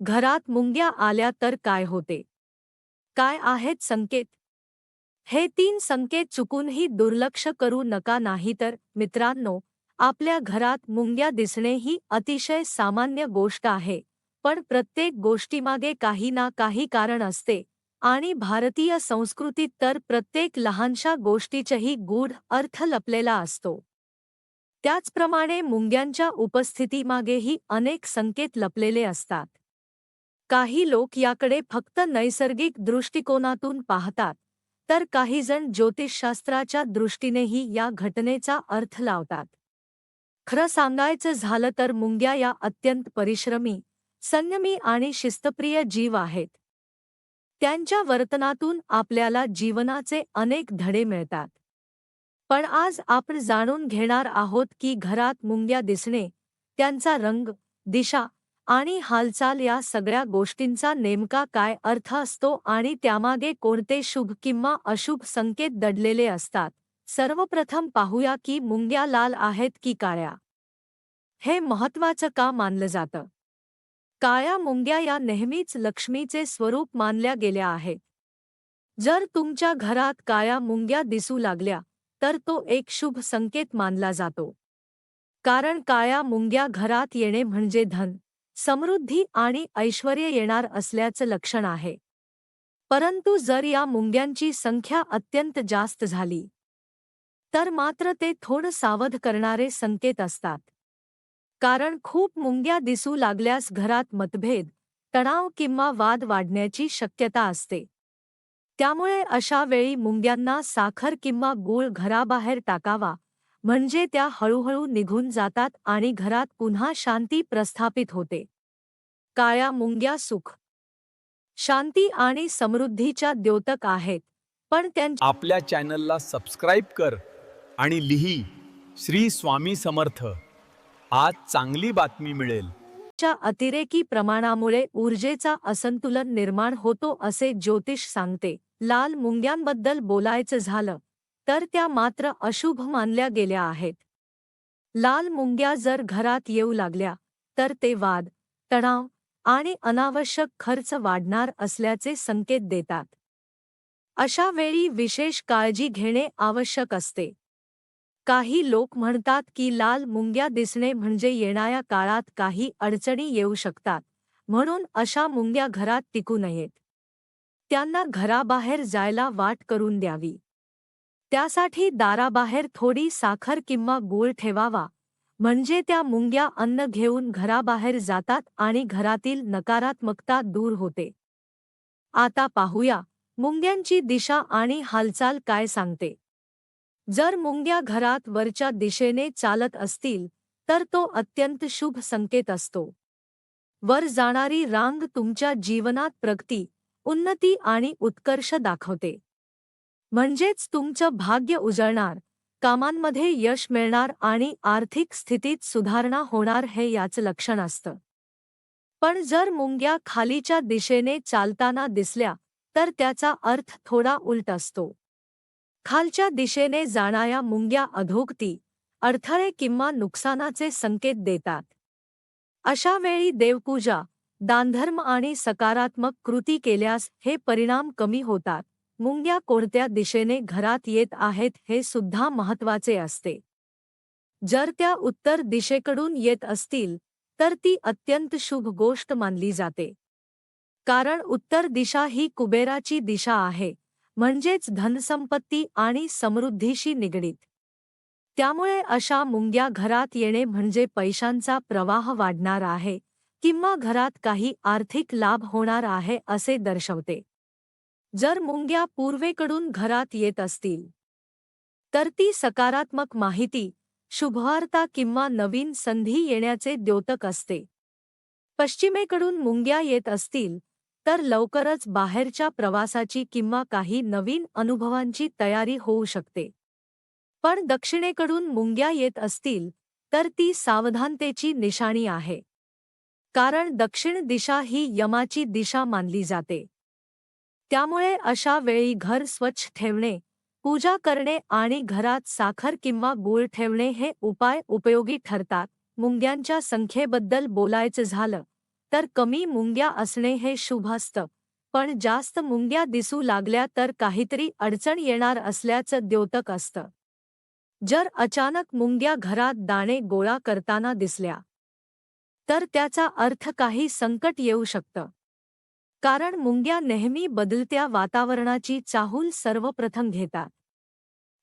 घरात मुंग्या आल्या तर काय होते? काय आहेत संकेत? हे तीन संकेत चुकूनही दुर्लक्ष करू नका नाही तर मित्रांनो आपल्या घरात मुंग्या दिसणे ही अतिशय सामान्य गोष्ट आहे पण प्रत्येक गोष्टीमागे काही ना काही कारण असते आणि भारतीय संस्कृतीत तर प्रत्येक लहानशा गोष्टीचेही गूढ अर्थ लपलेला असतो. त्याचप्रमाणे मुंग्यांच्या उपस्थितीमागेही अनेक संकेत लपलेले असतात. काही लोक याकडे फक्त नैसर्गिक दृष्टिकोनातून पाहतात तर काहीजण ज्योतिषशास्त्राच्या दृष्टीनेही या घटनेचा अर्थ लावतात. खरं सांगायचं झालं तर मुंग्या या अत्यंत परिश्रमी संयमी आणि शिस्तप्रिय जीव आहेत. त्यांच्या वर्तनातून आपल्याला जीवनाचे अनेक धडे मिळतात. पण आज आपण जाणून घेणार आहोत की घरात मुंग्या दिसणे त्यांचा रंग दिशा आणि हालचाल या सगळ्या गोष्टींचा नेमका काय अर्थ असतो आणि त्यामागे कोणते शुभ किंवा अशुभ संकेत दडलेले असतात. सर्वप्रथम पाहूया की मुंग्या लाल आहेत की काळ्या. हे महत्वाचं का मानलं जातं? काळ्या मुंग्या या नेहमीच लक्ष्मीचे स्वरूप मानल्या गेल्या आहेत. जर तुमच्या घरात काळ्या मुंग्या दिसू लागल्या तर तो एक शुभ संकेत मानला जातो. कारण काळ्या मुंग्या घरात येणे म्हणजे धन. समृद्धी आणि ऐश्वर येणार असल्याचं लक्षण आहे. परंतु जर या मुंग्यांची संख्या अत्यंत जास्त झाली तर मात्र ते थोडं सावध करणारे संकेत असतात. कारण खूप मुंग्या दिसू लागल्यास घरात मतभेद तणाव किंवा वाद वाढण्याची शक्यता असते. त्यामुळे अशा वेळी मुंग्यांना साखर किंवा गूळ घराबाहेर टाकावा म्हणजे त्या हळूहळू निघून जातात आणि घरात पुन्हा शांती प्रस्थापित होते. काळ्या मुंग्या सुख. शांती आणि समृद्धीच्या द्योतक आहेत पण त्यांच्या आपल्या चॅनलला सबस्क्राईब कर आणि लिही श्री स्वामी समर्थ. आज चांगली बातमी मिळेल. अतिरेकी प्रमाणामुळे ऊर्जेचा असंतुलन निर्माण होतो असे ज्योतिष सांगते. लाल मुंग्यांबद्दल बोलायचं झालं. तर त्या मात्र अशुभ मानल्या गेल्या आहेत. लाल मुंग्या जर घरात येऊ लागल्या तर ते वाद तणाव आणि अनावश्यक खर्च वाढणार असल्याचे संकेत देतात. अशा वेळी विशेष काळजी घेणे आवश्यक असते. काही लोक म्हणतात की लाल मुंग्या दिसणे म्हणजे येणाऱ्या काळात काही अडचणी येऊ शकतात म्हणून अशा मुंग्या घरात टिकू नयेत. त्यांना घराबाहेर जायला वाट करून द्यावी. त्यासाठी दाराबाहेर थोडी साखर किंवा गूळ ठेवावा. म्हणजे त्या मुंग्या अन्न घेऊन घराबाहेर जातात आणि घरातील नकारात्मकता दूर होते. आता पाहूया मुंग्यांची दिशा आणि हालचाल काय सांगते. जर मुंग्या घरात वरच्या दिशेने चालत असतील तर तो अत्यंत शुभ संकेत असतो. वर जाणारी रांग तुमच्या जीवनात प्रगती उन्नती आणि उत्कर्ष दाखवते. म्हणजेच तुमचं भाग्य उजळणार कामांमध्ये यश मिळणार आणि आर्थिक स्थितीत सुधारणा होणार हे याचं लक्षण असतं. पण जर मुंग्या खालीच्या दिशेने चालताना दिसल्या तर त्याचा अर्थ थोडा उलट असतो. खालच्या दिशेने जाणाऱ्या मुंग्या अधोगती अडथळे किंवा नुकसानाचे संकेत देतात. अशा वेळी देवपूजा दानधर्म आणि सकारात्मक कृती केल्यास हे परिणाम कमी होतात. मुंग्या कोणत्या दिशेने घरात येत आहेत हे सुद्धा महत्त्वाचे असते. जर त्या उत्तर दिशेकडून येत असतील तर ती अत्यंत शुभ गोष्ट मानली जाते. कारण उत्तर दिशा ही कुबेराची दिशा आहे म्हणजेच धनसंपत्ती आणि समृद्धीशी निगडीत. त्यामुळे अशा मुंग्या घरात येणे म्हणजे पैशांचा प्रवाह वाढणार आहे किंवा घरात काही आर्थिक लाभ होणार आहे असे दर्शवते. जर मुंग्या पूर्वेकडून घरात येत असतील तर ती सकारात्मक माहिती शुभवार्ता किंवा नवीन संधी येण्याचे द्योतक असते. पश्चिमेकडून मुंग्या येत असतील तर लवकरच बाहेरच्या प्रवासाची किंवा काही नवीन अनुभवांची तयारी होऊ शकते. पण दक्षिणेकडून मुंग्या येत असतील तर ती सावधानतेची निशाणी आहे. कारण दक्षिण दिशा ही यमाची दिशा मानली जाते. त्यामुळे अशा वेळी घर स्वच्छ ठेवणे पूजा करणे आणि घरात साखर किंवा गूळ ठेवणे हे उपाय उपयोगी ठरतात. मुंग्यांच्या संख्येबद्दल बोलायचं झालं तर कमी मुंग्या असणे हे शुभ असतं पण जास्त मुंग्या दिसू लागल्या तर काहीतरी अडचण येणार असल्याचं द्योतक असतं. जर अचानक मुंग्या घरात दाणे गोळा करताना दिसल्या तर त्याचा अर्थ काही संकट येऊ शकतं. कारण मुंग्या नेहमी बदलत्या वातावरणाची चाहूल सर्वप्रथम घेतात.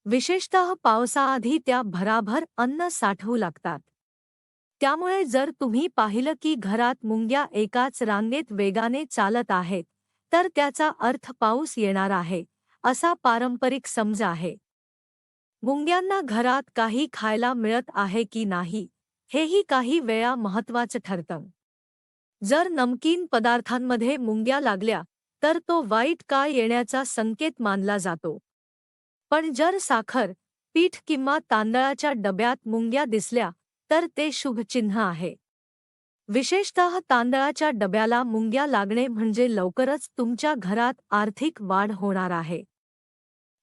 विशेषतः पावसाआधी त्या भराभर अन्न साठवू लागतात. त्यामुळे जर तुम्ही पाहिलं की घरात मुंग्या एकाच रांगेत वेगाने चालत आहेत तर त्याचा अर्थ पाऊस येणार आहे असा पारंपरिक समज आहे. मुंग्यांना घरात काही खायला मिळत आहे की नाही हेही काही वेळा महत्वाचं ठरतं. जर नमकीन पदार्थांमध्ये मुंग्या लागल्या तर तो वाईट काळ येण्याचा संकेत मानला जातो. पण जर साखर पीठ किंवा तांदळाच्या डब्यात मुंग्या दिसल्या तर ते शुभचिन्ह आहे. विशेषतः तांदळाच्या डब्याला मुंग्या लागणे म्हणजे लवकरच तुमच्या घरात आर्थिक वाढ होणार आहे.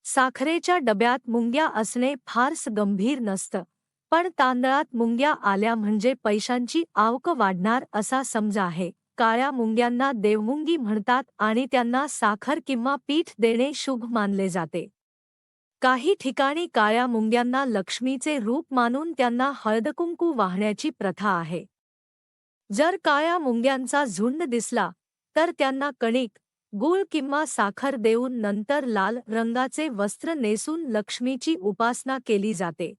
साखरेच्या डब्यात मुंग्या असणे फारस गंभीर नसतं. पण तांदळात मुंग्या आल्या म्हणजे पैशांची आवक वाढणार असा समज आहे. काळ्या मुंग्यांना देवमुंगी म्हणतात आणि त्यांना साखर किंवा पीठ देणे शुभ मानले जाते. काही ठिकाणी काळ्या मुंग्यांना लक्ष्मीचे रूप मानून त्यांना हळदकुंकू वाहण्याची प्रथा आहे. जर काळ्या मुंग्यांचा झुंड दिसला तर त्यांना कणिक गूळ किंवा साखर देऊन नंतर लाल रंगाचे वस्त्र नेसून लक्ष्मीची उपासना केली जाते.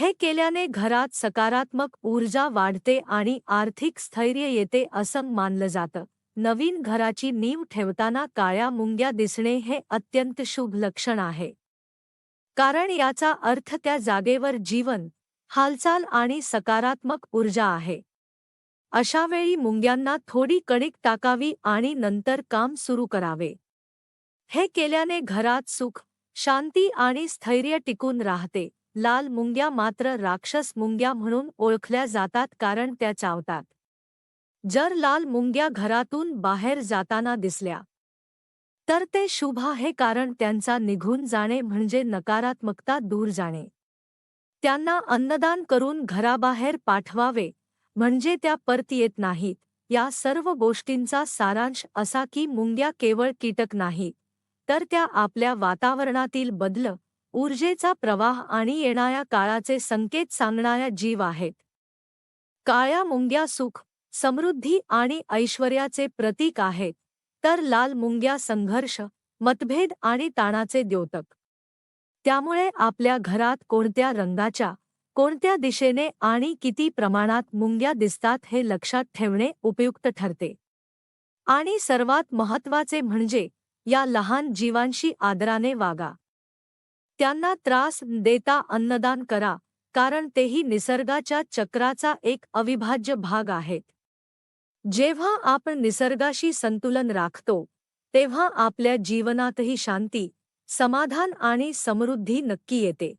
हे केल्याने घरात सकारात्मक ऊर्जा वाढते आणि आर्थिक स्थैर्य येते असं मानलं जातं. नवीन घराची नीव ठेवताना काळ्या मुंग्या दिसणे हे अत्यंत शुभ लक्षण आहे. कारण याचा अर्थ त्या जागेवर जीवन हालचाल आणि सकारात्मक ऊर्जा आहे. अशावेळी मुंग्यांना थोडी कणिक टाकावी आणि नंतर काम सुरू करावे. हे केल्याने घरात सुख शांती आणि स्थैर्य टिकून राहते. लाल मुंग्या मात्र राक्षस मुंग्या म्हणून ओळखल्या जातात कारण त्या चावतात. जर लाल मुंग्या घरातून बाहेर जाताना दिसल्या तर ते शुभ आहे कारण त्यांचा निघून जाणे म्हणजे नकारात्मकता दूर जाणे. त्यांना अन्नदान करून घराबाहेर पाठवावे म्हणजे त्या परत येत नाहीत. या सर्व गोष्टींचा सारांश असा की मुंग्या केवळ कीटक नाही तर त्या आपल्या वातावरणातील बदल ऊर्जेचा प्रवाह आणि येणाऱ्या काळाचे संकेत सांगणाऱ्या जीव आहेत. काळ्या मुंग्या सुख समृद्धी आणि ऐश्वर्याचे प्रतीक आहेत तर लाल मुंग्या संघर्ष मतभेद आणि ताणाचे द्योतक. त्यामुळे आपल्या घरात कोणत्या रंगाच्या कोणत्या दिशेने आणि किती प्रमाणात मुंग्या दिसतात हे लक्षात ठेवणे उपयुक्त ठरते. आणि सर्वात महत्त्वाचे म्हणजे या लहान जीवांशी आदराने वागा. त्यांना त्रास देता अन्नदान करा कारण तेही निसर्गाच्या चक्राचा एक अविभाज्य भाग आहेत. जेव्हा आपण निसर्गाशी संतुलन राखतो तेव्हा आपल्या जीवनातही शांती समाधान आणि समृद्धी नक्की येते.